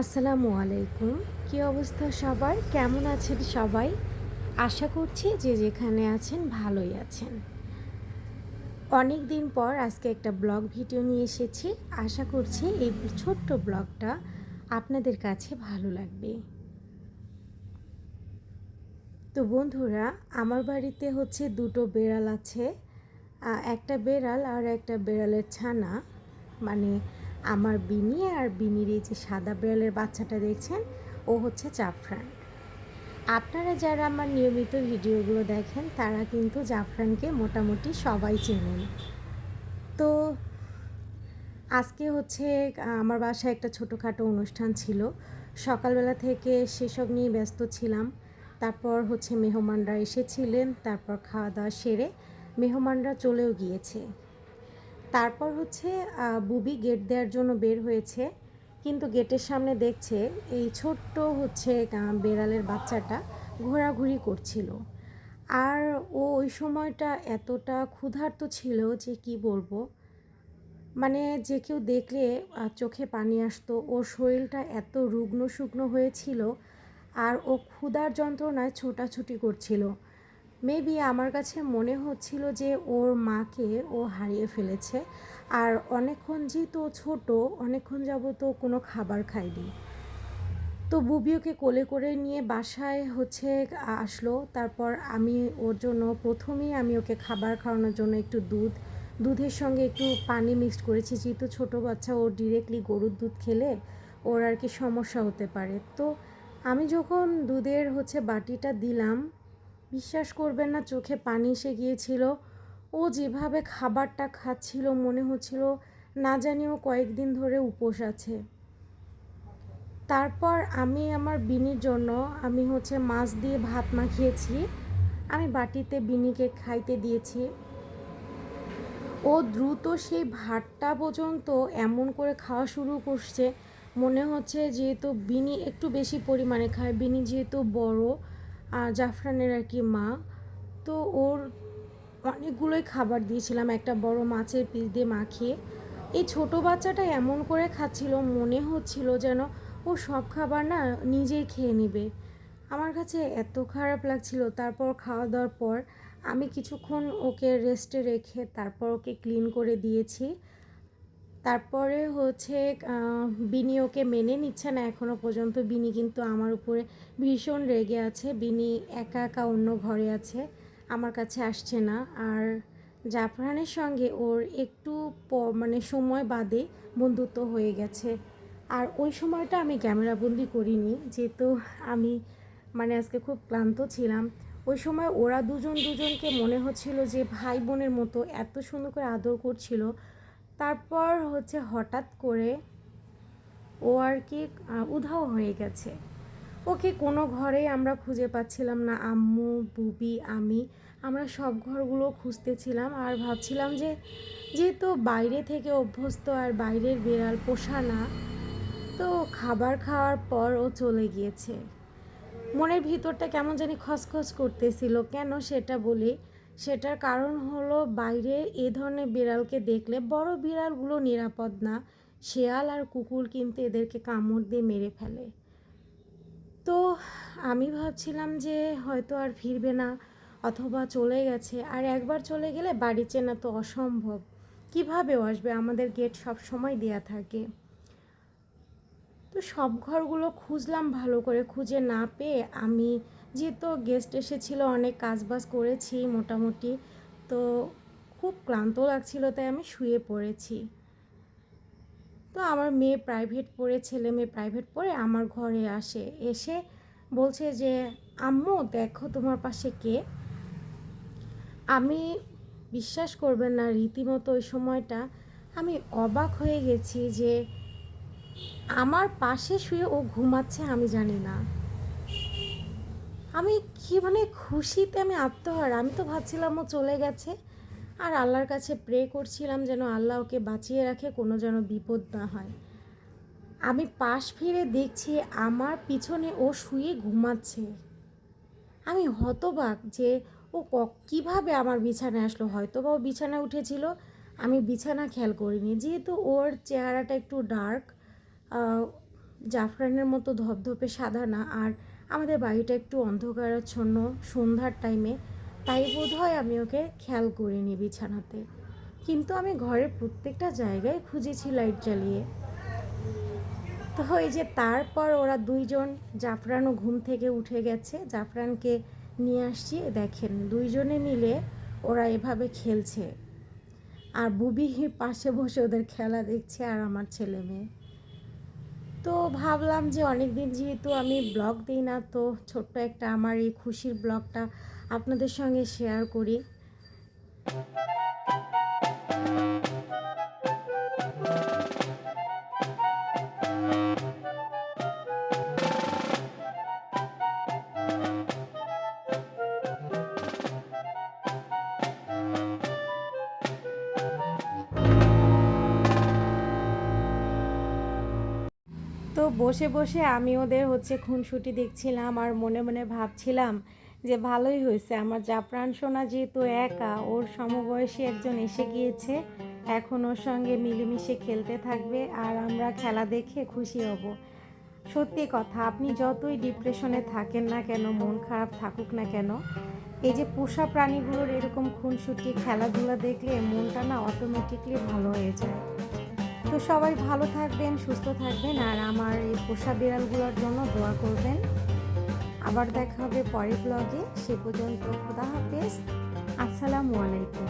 আসসালামু আলাইকুম। কি অবস্থা সবার? কেমন আছেন সবাই? আশা করছি যে যেখানে আছেন ভালোই আছেন। অনেক দিন পর আজকে একটা ব্লগ ভিডিও নিয়ে এসেছি। আশা করছি এই ছোট্ট ব্লগটা আপনাদের কাছে ভালো লাগবে। তো বন্ধুরা, আমার বাড়িতে হচ্ছে দুটো বেড়াল আছে। একটা বেড়াল আর একটা বেড়ালের ছানা। মানে আমার বিনি আর বিনির এই যে সাদা বেড়ালের বাচ্চাটা দেখছেন, ও হচ্ছে জাফরান। আপনারা যারা আমার নিয়মিত ভিডিওগুলো দেখেন, তারা কিন্তু জাফরানকে মোটামুটি সবাই চেনেন। তো আজকে হচ্ছে, আমার বাসায় একটা ছোটোখাটো অনুষ্ঠান ছিল। সকালবেলা থেকে সেসব নিয়ে ব্যস্ত ছিলাম। তারপর হচ্ছে মেহমানরা এসেছিলেন, তারপর খাওয়া দাওয়া সেরে মেহমানরা চলেও গিয়েছে। তারপর হচ্ছে বুবি গেট দেওয়ার জন্য বের হয়েছে। কিন্তু গেটের সামনে দেখছে, এই ছোট্ট হচ্ছে বেড়ালের বাচ্চাটা ঘোরাঘুরি করছিল। আর ও ওই সময়টা এতটা ক্ষুধার্ত ছিল যে কি বলব? মানে যে কেউ দেখলে চোখে পানি আসতো। ওর শরীরটা এত রুগ্ন শুকনো হয়েছিল, আর ও ক্ষুধার যন্ত্রণায় ছোটাছুটি করছিল। মেবি আমার কাছে মনে হচ্ছিল যে ওর মাকে ও হারিয়ে ফেলেছে। আর অনেকক্ষণ যেহেতু ছোটো, অনেকক্ষণ যাবত কোনো খাবার খায়নি। তো বুবিওকে কোলে করে নিয়ে বাসায় হচ্ছে আসলো। তারপর আমি ওর জন্য প্রথমেই আমি ওকে খাবার খাওয়ানোর জন্য একটু দুধ, দুধের সঙ্গে একটু পানি মিক্সড করেছি। যেহেতু ছোটো বাচ্চা, ও ডিরেক্টলি গরুর দুধ খেলে ওর আর কি সমস্যা হতে পারে। তো আমি যখন দুধের হচ্ছে বাটিটা দিলাম বিশ্বাস করবেন না, চোখে পানি এসে গিয়েছিল। ও যেভাবে খাবারটা খাচ্ছিল, মনে হচ্ছিল না জানিও কয়েকদিন ধরে উপোস আছে। তারপর আমি আমার বিনির জন্য, আমি হচ্ছে মাছ দিয়ে ভাত মাখিয়েছি। আমি বাটিতে বিনিকে খাইতে দিয়েছি। ও দ্রুত সেই ভাতটা পর্যন্ত এমন করে খাওয়া শুরু করছে, মনে হচ্ছে যেহেতু বিনি একটু বেশি পরিমাণে খায়, বিনি যেহেতু বড় জাফরানের আর কি মা। তো ওর অনেকগুলোই খাবার দিয়েছিলাম, একটা বড় মাছের পিস দিয়ে মাখিয়ে এই ছোট বাচ্চাটা এমন করে খাচ্ছিল, মনে হচ্ছিল যেন ও সব খাবার না নিজেই খেয়ে নেবে। আমার কাছে এত খারাপ লাগছিল, তারপর খাওয়া দাওয়ার পর আমি কিছুক্ষণ ওকে রেস্টে রেখে তারপর ওকে ক্লিন করে দিয়েছি। তারপরে হচ্ছে বিনি ওকে মেনে নিচ্ছে না এখনও পর্যন্ত। বিনি কিন্তু আমার উপরে ভীষণ রেগে আছে। বিনি একা একা অন্য ঘরে আছে, আমার কাছে আসছে না। আর জাফরানের সঙ্গে ওর একটু মানে সময় বাদে বন্ধুত্ব হয়ে গেছে। আর ওই সময়টা আমি ক্যামেরাবন্দি করিনি, যেহেতু আমি মানে আজকে খুব ক্লান্ত ছিলাম। ওই সময় ওরা দুজন দুজনকে মনে হচ্ছিল যে ভাই বোনের মতো এত সুন্দর করে আদর করছিল। তারপর হচ্ছে হঠাৎ করে ও আর কি উধাও হয়ে গেছে। ওকে কোনো ঘরেই আমরা খুঁজে পাচ্ছিলাম না। আম্মু, বুবি, আমি, আমরা সব ঘরগুলো খুঁজতেছিলাম আর ভাবছিলাম যে যেহেতু বাইরে থেকে অভ্যস্ত আর বাইরের বিড়াল পোষা না, তো খাবার খাওয়ার পর ও চলে গিয়েছে। মনের ভিতরটা কেমন জানি খসখস করতেছিল। কেন সেটা বলি সেটার কারণ হলো বাইরে এ ধরনের বিড়ালকে দেখলে বড় বিড়ালগুলো নিরাপদ না। শেয়াল আর কুকুর কিন্তু এদেরকে কামড় দিয়ে মেরে ফেলে। তো আমি ভাবছিলাম যে হয়তো আর ফিরবে না অথবা চলে গেছে। আর একবার চলে গেলে বাড়ি চেনা তো অসম্ভব। কীভাবেও আসবে? আমাদের গেট সব সময় দেয়া থাকে। তো সব ঘরগুলো খুঁজলাম ভালো করে। খুঁজে না পেয়ে আমি যেহেতু গেস্ট এসেছিল, অনেক কাজবাজ করেছি মোটামুটি। তো খুব ক্লান্ত লাগছিল, তাই আমি শুয়ে পড়েছি। তো আমার মেয়ে প্রাইভেট পড়ে, ছেলে মেয়ে প্রাইভেট পড়ে আমার ঘরে আসে। এসে বলছে যে, আম্মু, দেখো তোমার পাশে কে? আমি বিশ্বাস করবেন না, রীতিমতো ওই সময়টা আমি অবাক হয়ে গেছি যে, আমার পাশে শুয়ে ও ঘুমাচ্ছে আমি জানি না। আমি কি মানে খুশিতে আমি আত্মহারা? আমি তো ভাবছিলাম ও চলে গেছে। আর আল্লাহর কাছে প্রে করছিলাম যেন আল্লাহ ওকে বাঁচিয়ে রাখে, কোনো যেন বিপদ না হয়। আমি পাশ ফিরে দেখছি আমার পিছনে ও শুয়ে ঘুমাচ্ছে। আমি হতবাক যে ও কীভাবে আমার বিছানায় আসলো? হয়তো বা ও বিছানায় উঠেছিল। আমি বিছানা খেয়াল করিনি। যেহেতু ওর চেহারাটা একটু ডার্ক জাফরানের মতো ধপধপে সাদা না, আর আমাদের বাড়িটা একটু অন্ধকারাচ্ছন্ন সন্ধ্যার টাইমে তাই বোধ হয় আমি ওকে খেয়াল করিনি বিছানাতে। কিন্তু আমি ঘরের প্রত্যেকটা জায়গায় খুঁজেছি লাইট জ্বালিয়ে। তো এই যে তারপর ওরা দুইজন জাফরানও ঘুম থেকে উঠে গেছে, জাফরানকে নিয়ে আসছি, দেখেন দুইজনে মিলে ওরা এভাবে খেলছে। আর বুবি পাশে বসে ওদের খেলা দেখছে আর আমার ছেলে মেয়ে। তো ভাবলাম যে অনেক দিন যেহেতু আমি ব্লগ দিই না, তো ছোট্ট একটা আমার এই খুশির ব্লগটা আপনাদের সঙ্গে শেয়ার করি। বসে বসে আমি ওদের হচ্ছে খুনসুটি দেখছিলাম আর মনে মনে ভাবছিলাম যে ভালোই হয়েছে। আমার জাফরান সোনা যেহেতু একা, ওর সমবয়সী একজন এসে গিয়েছে। এখন ওর সঙ্গে মিলেমিশে খেলতে থাকবে আর আমরা খেলা দেখে খুশি হব। সত্যি কথা, আপনি যতই ডিপ্রেশনে থাকেন না কেন, মন খারাপ থাকুক না কেন, এই যে পোষা প্রাণীগুলোর এরকম খুনসুটি খেলাধুলা দেখলে মনটা না অটোমেটিকলি ভালো হয়ে যায়। তো সবাই ভালো থাকবেন, সুস্থ থাকবেন, আর আমার এই পোষা বিড়ালগুলোর জন্য দোয়া করবেন। আবার দেখা হবে পরের ব্লগে সে পর্যন্ত খোদা হাফেজ। আসসালামু আলাইকুম।